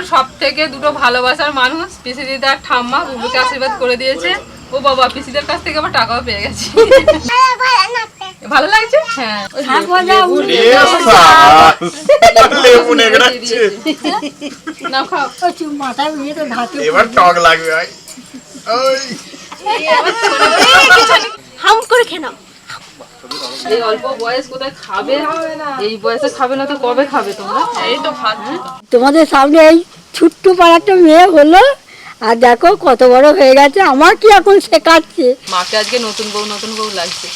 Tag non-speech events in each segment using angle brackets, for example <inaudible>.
বুবলুর সব থেকে দুটো ভালোবাসার মানুষ পিসি দিদার ঠাম্মা বুবলুকে আশীর্বাদ করে দিয়েছে ও বাবা পিসিদের কাছ থেকে আবার টাকাও পেয়ে গেছে ভালো লাগছে হ্যাঁ এবার টক লাগবে হাম করে খেয়ে নাও এই অল্প বয়স কোথায় খাবে? এই বয়সে খাবে না তো কবে খাবে তোমরা? এই তো তোমাদের সামনে এই ছোট্ট পাড়াটা মেয়ে হলো। আর দেখো কত বড় হয়ে গেছে। আমার কি এখন শেখাচ্ছে? মাকে আজকে নতুন বউ নতুন বউ লাগছে।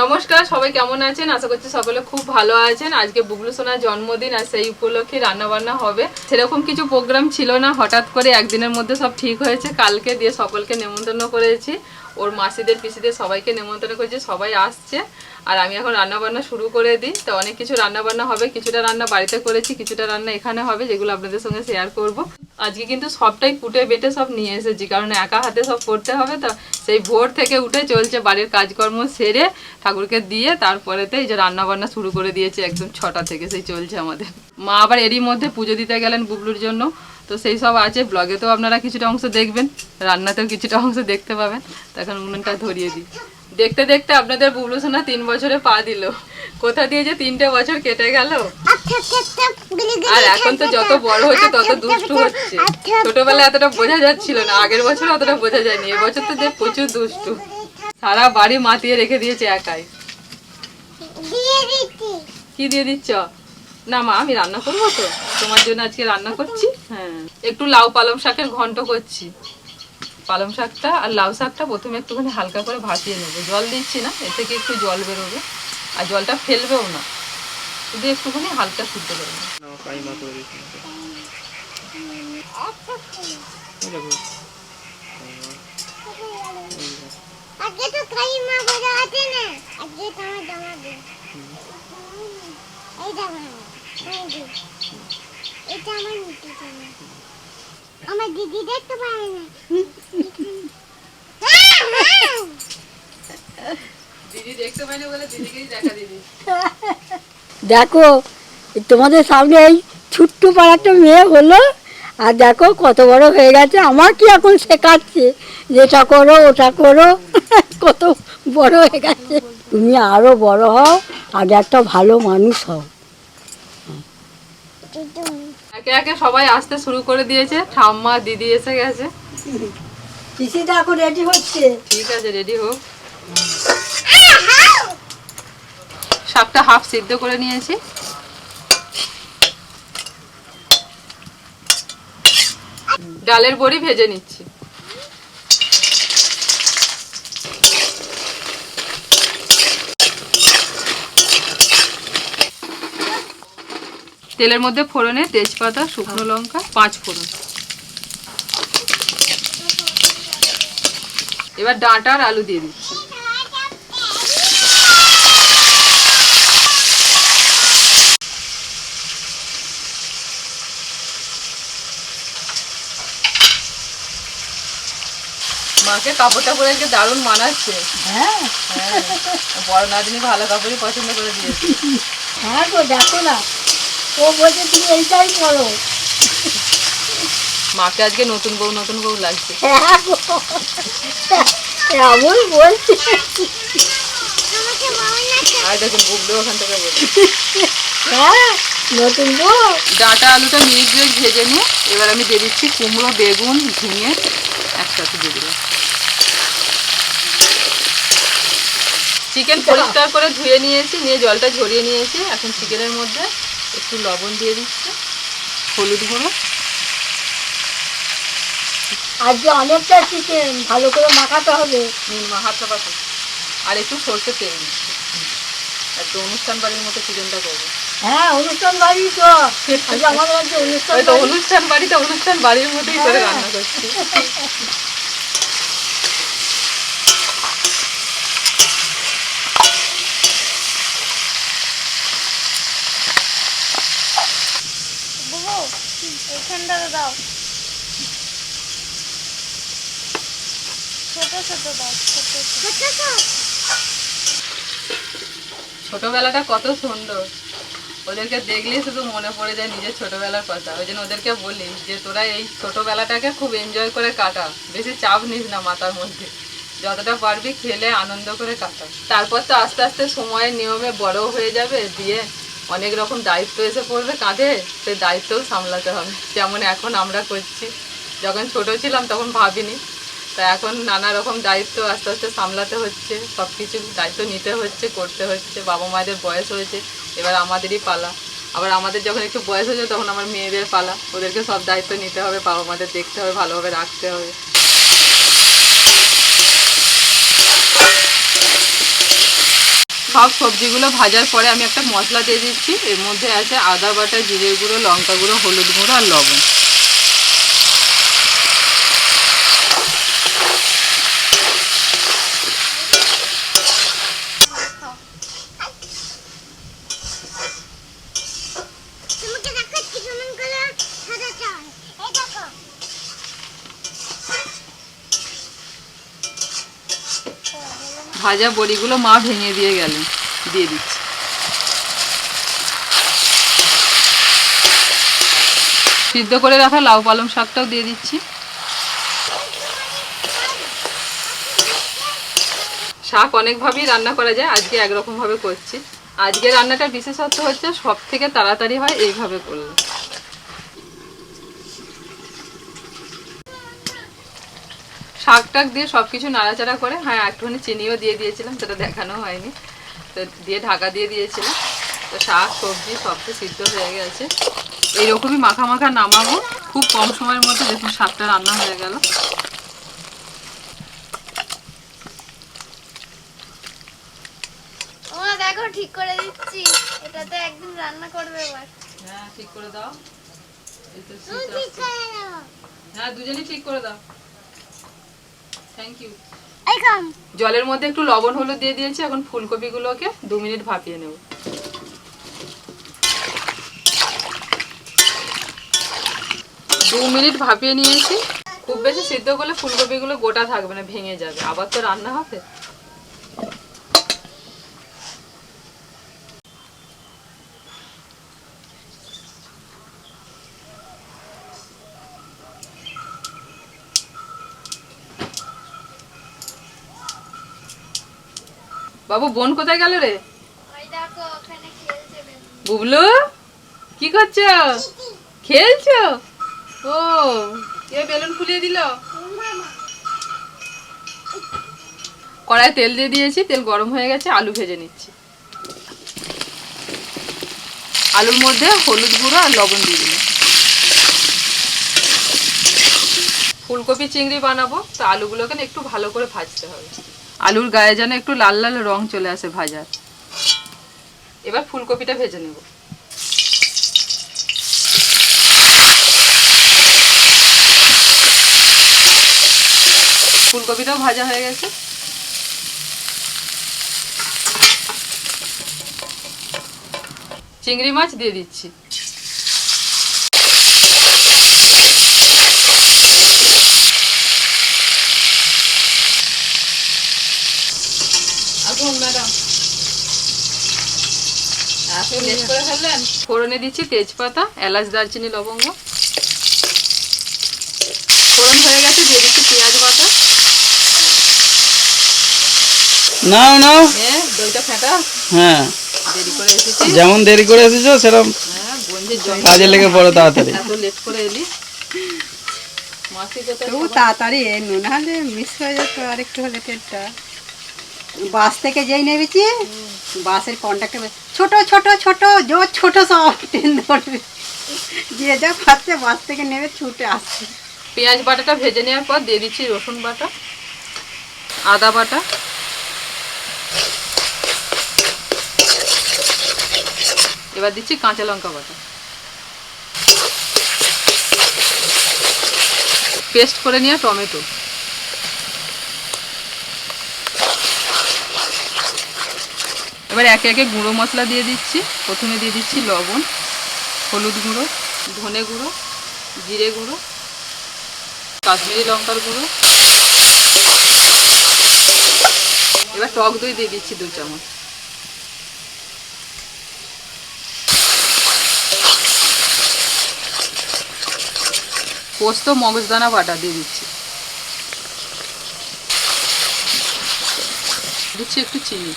নমস্কার সবাই কেমন আছেন? আশা করছি সকলে খুব ভালো আছেন। আজকে বুবলু সোনার জন্মদিন আর সেই উপলক্ষে রান্না বান্না হবে। সেরকম কিছু প্রোগ্রাম ছিল না। হঠাৎ করে একদিনের মধ্যে সব ঠিক হয়েছে। কালকে দিয়ে সকলকে নেমন্তন্ন করেছি। ওর মাসিদের পিসিদের সবাইকে নেমন্তন্ন করেছি, সবাই আসছে। আর আমি এখন রান্না বান্না শুরু করে দিই। তো অনেক কিছু রান্না বান্না হবে, কিছুটা রান্না বাড়িতে করেছি, কিছুটা রান্না এখানে হবে, যেগুলো আপনাদের সঙ্গে শেয়ার করব। আজকে কিন্তু সবটাই কুটে বেটে সব নিয়ে এসেছি, কারণ একা হাতে সব করতে হবে তো। সেই ভোর থেকে উঠে চলছে বাড়ির কাজকর্ম সেরে ঠাকুরকে দিয়ে তারপরেতে এই যে রান্না বান্না শুরু করে দিয়েছে একদম ছটা থেকে, সেই চলছে আমাদের। মা আবার এরই মধ্যে পুজো দিতে গেলেন বুবলুর জন্য। তো সেই সব আছে। ব্লগে তো আপনারা কিছুটা অংশ দেখবেন রান্নাতেও কিছুটা অংশ দেখতে পাবেন। তখন উনুনটা ধরিয়ে দিই। দেখতে দেখতে আপনাদের বুবলু সোনা তিন বছরে পা দিল। কোথা দিয়ে যে তিনটে বছর কেটে গেল? আর এখন তো যত বড় হচ্ছে তত দুষ্টু হচ্ছে। ছোটবেলায় এতটা বোঝা যাচ্ছিল না আগের বছর অতটা বোঝা যায়নি এবছর তো যে প্রচুর দুষ্টু। সারা বাড়ি মাতিয়ে রেখে দিয়েছে একাই। কি দিয়ে দিচ্ছ? না মা আমি রান্না করব তো? তোমার জন্য আজকে রান্না করছি হ্যাঁ একটু লাউ পালং শাকের ঘন্ট করছি পালং শাকটা আর লাউ শাকটা প্রথমে একটুখানি হালকা করে ভাসিয়ে নেব জল দিচ্ছি না এর থেকে একটু জল বেরোবে আর জলটা ফেলবেও না শুধু একটুখানি হালকা সিদ্ধ করে নেব আগে তো কালিমা বলা আছে না আগে তো আমার জামা দে এই জামা এই যে এটা আমার নিতে জামা আমার দিদি দেখতে পারে না। দিদি দেখতে পাইনি বলে দিদিকেই দেখা দিদি দেখো তোমাদের সামনে এই ছোট্ট পাড়াটা মেয়ে হলো আর দেখো কত বড় হয়ে গেছে আমার কি এখন শেখাচ্ছে? যেটা করো ওটা করো <laughs> কত বড় হয়ে গেছে। তুমি আরও বড় হও আর একটা ভালো মানুষ হও। একে একে সবাই আসতে শুরু করে দিয়েছে। ঠাম্মা দিদি এসে গেছে। পিসিটা এখন রেডি হচ্ছে? ঠিক আছে রেডি হোক। শাকটা হাফ সিদ্ধ করে নিয়েছি। ডালের বড়ি ভেজে নিচ্ছি। তেলের মধ্যে ফোড়নে তেজপাতা শুকনো লঙ্কা পাঁচ ফোড়ন। এবার ডাঁটা আর আলু দিয়ে দিচ্ছি। মাকে কাপড়টা পরে আজকে দারুণ মানাচ্ছে। হ্যাঁ। হ্যাঁ। বড় নাতনি ভালো কাপড়ই পছন্দ করে দিয়েছে। হ্যাঁ গো দেখো না। ও বলছে তুমি এইটাই করো। মাকে আজকে নতুন বউ নতুন বউ লাগছে। হ্যাঁ এমন বলছে। আর দেখুন ওখান থেকে হ্যাঁ নতুন বউ। ডাঁটা আলুটা মিনিট দুয়েক ভেজে নিয়ে এবার আমি দিয়ে দিচ্ছি কুমড়ো বেগুন ঝিঙে একসাথে দিয়ে দিলাম। চিকেন পরিষ্কার করে ধুয়ে নিয়েছি নিয়ে জলটা ঝরিয়ে নিয়েছি এখন চিকেনের মধ্যে একটু লবণ দিয়ে দিচ্ছি হলুদ গুঁড়ো। আজকে অনেকটা চিকেন ভালো করে মাখাতে হবে। নুন মা হাতটা আর একটু সর্ষে তেল দিচ্ছি। একটু অনুষ্ঠান বাড়ির মতো চিকেনটা করব। হ্যাঁ অনুষ্ঠান বাড়ি তো। আমাদের অনুষ্ঠান অনুষ্ঠান বাড়িতে অনুষ্ঠান বাড়ির মতোই করে রান্না করছি বুবু এখানটা দাও। ছোট ছোট দাও, ছোট ছোট। ছোট ছোটবেলাটা কত সুন্দর। ওদেরকে দেখলেই শুধু মনে পড়ে যায় নিজের ছোটবেলার কথা। ওই জন্য ওদেরকে বলি যে, তোরা এই ছোটবেলাটাকে খুব এনজয় করে কাটা। বেশি চাপ নিস না মাথার মধ্যে। যতটা পারবি খেলে, আনন্দ করে কাটা। তারপর তো আস্তে আস্তে সময়ের নিয়মে বড় হয়ে যাবে, দিয়ে অনেক রকম দায়িত্ব এসে পড়বে কাঁধে সেই দায়িত্বও সামলাতে হবে। যেমন এখন আমরা করছি। যখন ছোট ছিলাম তখন ভাবিনি। তা এখন নানা রকম দায়িত্ব আস্তে আস্তে সামলাতে হচ্ছে। সব কিছু দায়িত্ব নিতে হচ্ছে, করতে হচ্ছে। বাবা মায়েদের বয়স হয়েছে, এবার আমাদেরই পালা। আবার আমাদের যখন একটু বয়স হয়েছে তখন আমার মেয়েদের পালা। ওদেরকে সব দায়িত্ব নিতে হবে, বাবা মাদের দেখতে হবে, ভালোভাবে রাখতে হবে। সব সবজিগুলো ভাজার পরে আমি একটা মশলা দিয়ে দিচ্ছি। এর মধ্যে আছে আদা বাটা জিরে গুঁড়ো, লঙ্কা গুঁড়ো, হলুদ গুঁড়ো আর লবণ তোমাকে দেখাচ্ছি কেমন করে সাদা চাল এই দেখো ভাজা বড়িগুলো মা ভেঙে দিয়ে গেলেন দিয়ে দিচ্ছি। সিদ্ধ করে রাখা লাউ পালং শাকটাও দিয়ে দিচ্ছি। শাক অনেকভাবেই রান্না করা যায়, আজকে একরকম ভাবে করছি। আজকে রান্নাটা বিশেষত্ব হচ্ছে সব থেকে তাড়াতাড়ি হয় এইভাবে করলে। শাক টাক দিয়ে সব কিছু নাড়াচাড়া করে হ্যাঁ একটুখানি চিনিও দিয়ে দিয়েছিলাম সেটা দেখানো হয়নি। তো দিয়ে ঢাকা দিয়ে দিয়েছিলাম। তো শাক সবজি সব তো সিদ্ধ হয়ে গেছে। এইরকমই মাখা মাখা নামাবো। খুব কম সময়ের মধ্যে দেখুন শাকটা রান্না হয়ে গেল। দেখো ঠিক করে দিচ্ছি। এটাতে একদিন রান্না করবে এবার। হ্যাঁ তো ঠিক করে দাও। হ্যাঁ দুজনেই ঠিক করে দাও। থ্যাংক ইউ জলের মধ্যে একটু লবণ হলুদ দিয়ে দিয়েছি এখন ফুলকপিগুলোকে দু মিনিট ভাপিয়ে নেব। দু মিনিট ভাপিয়ে নিয়েছি। খুব বেশি সিদ্ধ করলে ফুলকপিগুলো গোটা থাকবে না ভেঙে যাবে। আবার তো রান্না হবে। বাবু বোন কোথায় গেল রে। বুবলু কি করছ? খেলছো? ও কে বেলুন ফুলিয়ে দিল? কড়াই তেল দিয়ে দিয়েছি তেল গরম হয়ে গেছে আলু ভেজে নিচ্ছি। আলুর মধ্যে হলুদ গুঁড়ো আর লবণ দিয়ে দিলাম। ফুলকপি চিংড়ি বানাবো তো আলুগুলোকে একটু ভালো করে ভাজতে হবে। আলুর গায়ে যেন একটু লাল লাল রং চলে আসে ভাজার। এবার ফুলকপিটা ভেজে নেব। ফুলকপিটাও ভাজা হয়ে গেছে। চিংড়ি মাছ দিয়ে দিচ্ছি আসুন ম্যাডাম এত লেট করে ফেললেন ফোড়নে দিচ্ছি তেজপাতা এলাচ দারচিনি লবঙ্গ। ফোড়ন হয়ে গেছে দিয়ে দিচ্ছি পেঁয়াজ বাটা। নাও নাও। এ দইটা ফেটা। হ্যাঁ। দেরি করে এসেছি যেমন দেরি করে এসেছ সেরকম হ্যাঁ কাজে লেগে পড়ো তাড়াতাড়ি। এত লেট করে এলি। মাসি তবু তাড়াতাড়ি এনো নাহলে মিস হয়ে যেত আর একটু হলে ট্রেনটা বাস থেকে যেই নেমেছি, বাসের কন্ট্রাক্টর ছোট ছোট ছোট জোর ছোট সব ট্রেন ধরবে। যে যা পাচ্ছে বাস থেকে নেমে ছুটে আসছে। পেঁয়াজ বাটাটা ভেজে নেওয়ার পর দিয়ে দিচ্ছি রসুন বাটা, আদা বাটা। এবার দিচ্ছি কাঁচা লঙ্কা বাটা। পেস্ট করে নেওয়া টমেটো। এবার একে একে গুঁড়ো মশলা দিয়ে দিচ্ছি। প্রথমে দিয়ে দিচ্ছি লবণ, হলুদ গুঁড়ো, ধনে গুঁড়ো, জিরে গুঁড়ো, কাশ্মীরি লঙ্কার গুঁড়ো। এবার টক দই দিয়ে দিচ্ছি দু চামচ। পোস্ত মগজদানা বাটা দিয়ে দিচ্ছি। দিচ্ছি একটু চিনি।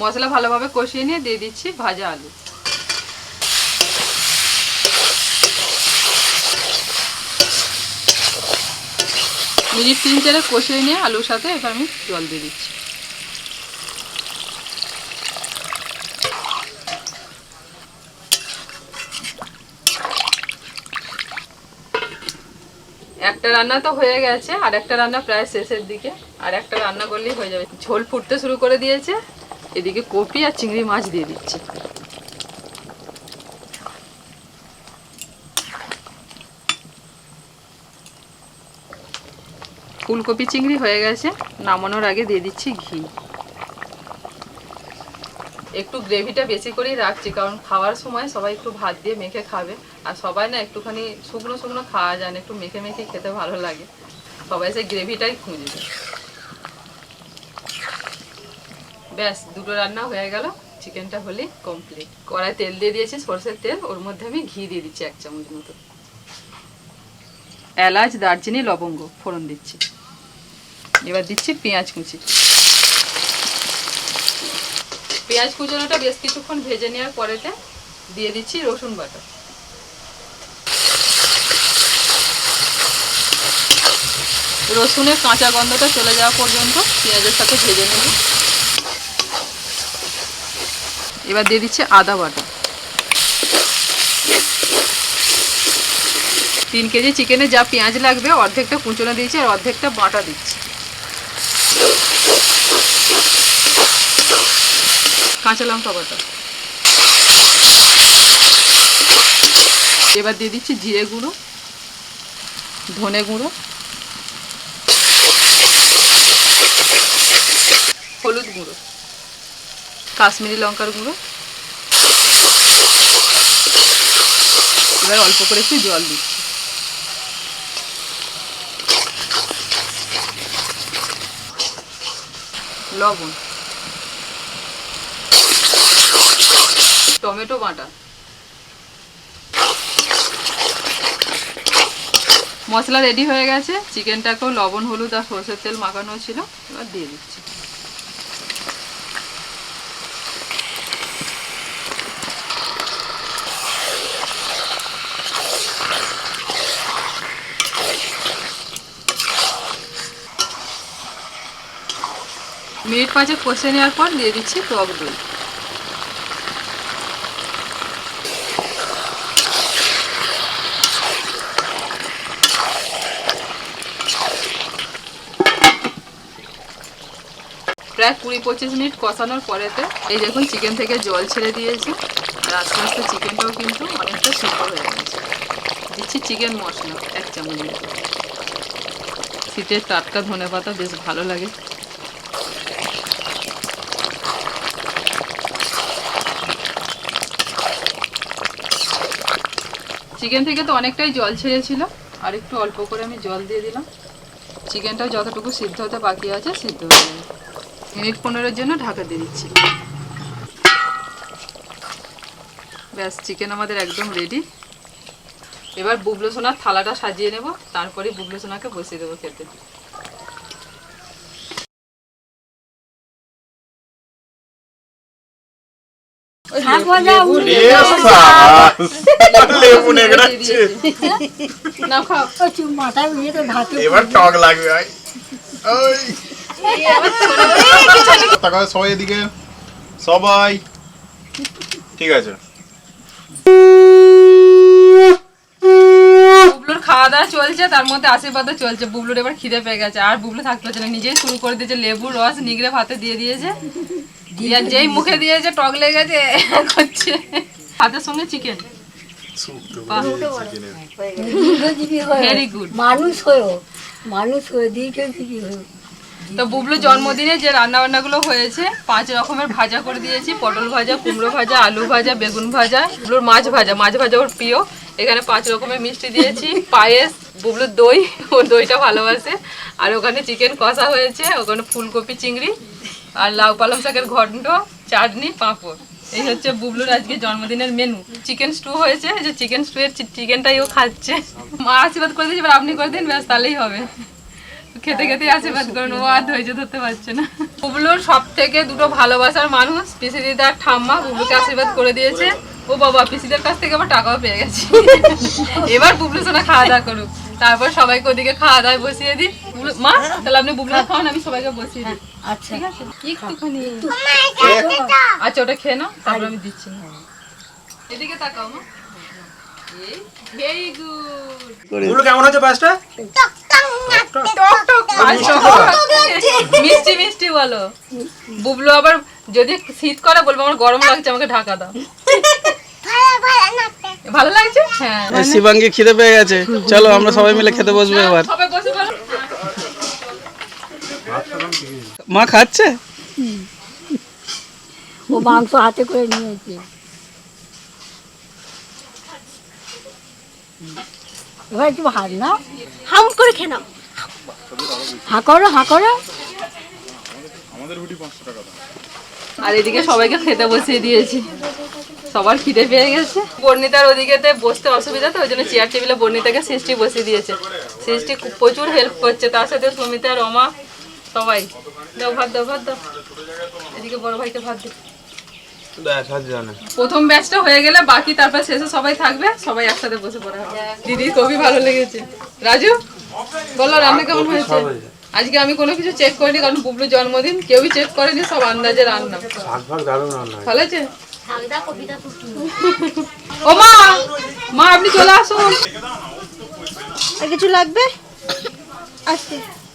মশলা ভালোভাবে কষিয়ে নিয়ে দিয়ে দিচ্ছি ভাজা আলু। মিনিট তিন চারে কষিয়ে নিয়ে আলুর সাথে এবার আমি জল দিয়ে দিচ্ছি। একটা রান্না তো হয়ে গেছে, আর একটা রান্না প্রায় শেষের দিকে, আর একটা রান্না করলেই হয়ে যাবে। ঝোল ফুটতে শুরু করে দিয়েছে। এদিকে কপি আর চিংড়ি মাছ দিয়ে দিচ্ছি। ফুলকপি, চিংড়ি হয়ে গেছে। নামানোর আগে দিয়ে দিচ্ছি ঘি। একটু গ্রেভিটা বেশি করেই রাখছি, কারণ খাওয়ার সময় সবাই একটু ভাত দিয়ে মেখে খাবে। আর সবাই না একটুখানি শুকনো শুকনো খাওয়া যায় না একটু মেখে মেখে খেতে ভালো লাগে। সবাই সেই গ্রেভিটাই খুঁজবে। ব্যাস, দুটো রান্না হয়ে গেল। চিকেনটা হলে কমপ্লিট কড়াই তেল দিয়ে দিয়েছি, সর্ষের তেল। ওর মধ্যে আমি ঘি দিয়ে দিচ্ছি এক চামচ মতো। এলাচ, দারচিনি, লবঙ্গ ফোড়ন দিচ্ছি। এবার দিচ্ছি পেঁয়াজ কুচি। পেঁয়াজ কুচোনোটা বেশ কিছুক্ষণ ভেজে নেওয়ার পরেতে দিয়ে দিচ্ছি রসুন বাটা। রসুনের কাঁচা গন্ধটা চলে যাওয়া পর্যন্ত পেঁয়াজের সাথে ভেজে নেব। এবার দিয়ে দিচ্ছে আদা বাটা। তিন কেজি চিকেনে যা পেঁয়াজ লাগবে, অর্ধেকটা কুচনো দিয়েছি আর অর্ধেকটা বাটা দিচ্ছি। কাঁচা লঙ্কা বাটা। এবার দিয়ে দিচ্ছি জিরে গুঁড়ো, ধনে গুঁড়ো, হলুদ গুঁড়ো। কাশ্মীরি লঙ্কার গুঁড়ো। এবার অল্প করে একটু জল দিচ্ছি। লবণ। টমেটো বাটা। মশলা রেডি হয়ে গেছে। চিকেনটাকেও লবণ, হলুদ আর সরষের তেল মাখানো ছিল। এবার দিয়ে দিচ্ছি। মিনিট পাঁচে কষে নেওয়ার পর দিয়ে দিচ্ছি টক দই। প্রায় কুড়ি পঁচিশ মিনিট কষানোর পরেতে এই দেখুন চিকেন থেকে জল ছেড়ে দিয়েছে। আর আস্তে আস্তে চিকেনটাও কিন্তু অনেকটা সিদ্ধ হয়ে গেছে। দিচ্ছি চিকেন মশলা, এক চামচ শীতের টাটকা ধনে পাতা বেশ ভালো লাগে। চিকেন থেকে তো অনেকটাই জল ছেড়েছিল। আর একটু অল্প করে আমি জল দিয়ে দিলাম। চিকেনটা যতটুকু সিদ্ধ হতে বাকি আছে, সিদ্ধ হয়ে যাবে মিনিট পনেরোর জন্য ঢাকা দিয়ে দিচ্ছি। ব্যাস চিকেন আমাদের একদম রেডি এবার বুবলো সোনার থালাটা সাজিয়ে নেব। তারপরে বুবলো সোনাকে বসিয়ে দেবো খেতে। লেবু- নেগড়াচ্ছে খাও তো ধাতে এবার টক লাগবে ভাই ওই তাকাও সবাই এদিকে সবাই ঠিক আছে বুবলুর খাওয়া দাওয়া চলছে তার মধ্যে আশীর্বাদও চলছে। বুবলুর এবার খিদে পেয়ে গেছে। আর বুবলু থাকতে হচ্ছে না নিজেই শুরু করে দিয়েছে লেবুর রস নিগড়ে ভাতে দিয়ে দিয়েছে। যেই মুখে দিয়েছে টক লেগে গেছে করছে। ভাতের সঙ্গে চিকেন হয়ে. মানুষ হয়েও মানুষ হয়ে হয়েও। তো বুবলু জন্মদিনে যে রান্না বান্নাগুলো হয়েছে পাঁচ রকমের ভাজা করে দিয়েছি। পটল ভাজা কুমড়ো ভাজা আলু ভাজা বেগুন ভাজা বুবলুর মাছ ভাজা। মাছ ভাজা ওর প্রিয়। এখানে পাঁচ রকমের মিষ্টি দিয়েছি। পায়েস বুবলুর দই। ও দইটা ভালোবাসে। আর ওখানে চিকেন কষা হয়েছে ওখানে ফুলকপি চিংড়ি। আর লাউ পালং শাকের ঘন্ট, চাটনি, পাঁপড়। এই হচ্ছে বুবলুর আজকে জন্মদিনের মেনু চিকেন স্টু হয়েছে যে চিকেন স্টু এর চিকেনটাই ও খাচ্ছে। মা আশীর্বাদ করে দিয়েছে, এবার আপনি করে দিন, ব্যাস, তাহলেই হবে। খেতে খেতে আশীর্বাদ করুন, ও আর ধৈর্য ধরতে পারছে না। বুবলুর সব থেকে দুটো ভালোবাসার মানুষ পিসি দিদার ঠাম্মা, বুবলুকে আশীর্বাদ করে দিয়েছে। ও বাবা, পিসিদের কাছ থেকে আবার টাকাও পেয়ে গেছে। এবার বুবলু সোনা খাওয়া দাওয়া করুক। তারপর সবাইকে ওদিকে খাওয়া দাওয়া বসিয়ে দিই মা তাহলে আপনি বুবলু খাওয়ান আমি সবাইকে বসিয়ে দিই। আচ্ছা। ঠিক আছে? একটুখানি? আচ্ছা ওটা খেয়ে নাও তারপর আমি দিচ্ছি এদিকে তাকাও মা। কেমন হচ্ছে পাঁচটা মিষ্টি মিষ্টি বলো। বুবলু আবার যদি শীত করে বলব আমার গরম লাগছে আমাকে ঢাকা দাও। ভালো লাগছে? হ্যাঁ। শিবাঙ্গি খিদে পেয়ে গেছে। চলো আমরা সবাই মিলে খেতে বসবো এবার। মা খাচ্ছে? ও মাংস হাতে করে নিয়েছে। এবার একটু হাত না হাম করে খেয়ে নাও। হাঁ করো হাঁ করো। আর এদিকে সবাইকে খেতে বসিয়ে দিয়েছি। সবার খিদে পেয়ে গেছে। বর্ণিতার ওদিকেতে বসতে অসুবিধা তো ওই জন্য চেয়ার টেবিলে বর্ণিতাকে সৃষ্টি বসিয়ে দিয়েছে। সৃষ্টি খুব প্রচুর হেল্প করছে। তার সাথে সুমিতা রমা সবাই। দাও ভাত দাও ভাত দাও। এদিকে বড় ভাইকে ভাত দিও প্রথম ব্যাচটা হয়ে গেলে বাকি তারপর শেষে সবাই থাকবে সবাই একসাথে বসে পড়া হবে। দিদি খুবই ভালো লেগেছে। রাজু বলো রান্না কেমন হয়েছে? আজকে আমি কোনো কিছু চেক করিনি কারণ বুবলুর জন্মদিন কেউই চেক করেনি সব আন্দাজে রান্না। ভালো আছে ও মা মা আপনি চলে আসুন। আর কিছু লাগবে? আসছি। আর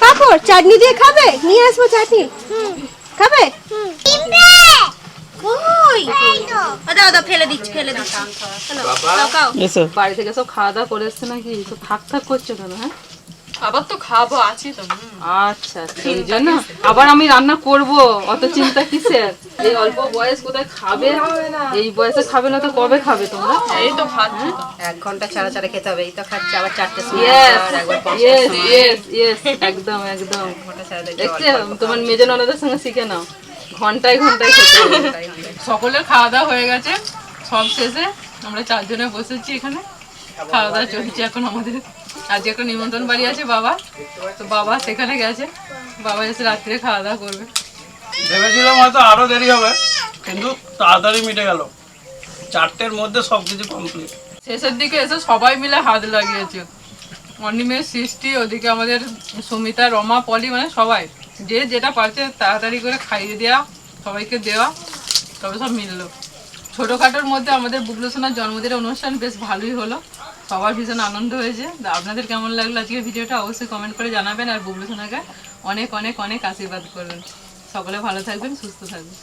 পাপড় চাটনি দিয়ে খাবে? নিয়ে আসব চাটনি। খাবে? ফেলে দিচ্ছি ফেলে দিচ্ছি। দাও বাড়ি থেকে সব খাওয়া দাওয়া করে এসছে নাকি? তো থাক থাক করছে কেন হ্যাঁ? আবার তো খাব আছি তো আচ্ছা আচ্ছা এই জন্য আবার আমি রান্না করব অত চিন্তা কিসের? এই অল্প বয়স কোথায় খাবে? এই বয়সে খাবে না তো কবে খাবে তোমরা? এই তো ভাত এক ঘণ্টা ছাড়া ছাড়া খেতে হবে এই তো খাচ্ছে আবার চারটে ইয়েস ইয়েস ইয়েস ইয়েস একদম একদম। তোমার মেজে ননদের সঙ্গে শিখে নাও। ঘন্টায় ঘন্টায় খেতে হবে। সকলের খাওয়া দাওয়া হয়ে গেছে সব শেষে। আমরা চারজনে বসেছি এখানে। খাওয়া দাওয়া চলছে এখন আমাদের। আজকে একটা নিমন্ত্রণ বাড়ি আছে বাবা। তো বাবা সেখানে গেছে। বাবা এসে রাত্রে খাওয়া দাওয়া করবে। ভেবেছিলাম হয়তো আরও দেরি হবে কিন্তু তাড়াতাড়ি মিটে গেল। চারটের মধ্যে সবকিছু কমপ্লিট শেষের দিকে এসে সবাই মিলে হাত লাগিয়েছে। অনিমেষ সৃষ্টি ওদিকে আমাদের সুমিতা রমা পলি মানে সবাই। যে যেটা পারছে তাড়াতাড়ি করে খাইয়ে দেওয়া সবাইকে দেওয়া তবে সব মিললো। ছোটোখাটোর মধ্যে আমাদের বুবলু সোনার জন্মদিনের অনুষ্ঠান বেশ ভালোই হলো। সবার ভীষণ আনন্দ হয়েছে। আপনাদের কেমন লাগল আজকের ভিডিওটা অবশ্যই কমেন্ট করে জানাবেন আর বুবলু সোনাকে অনেক অনেক অনেক আশীর্বাদ করবেন। সকলে ভালো থাকবেন, সুস্থ থাকবেন।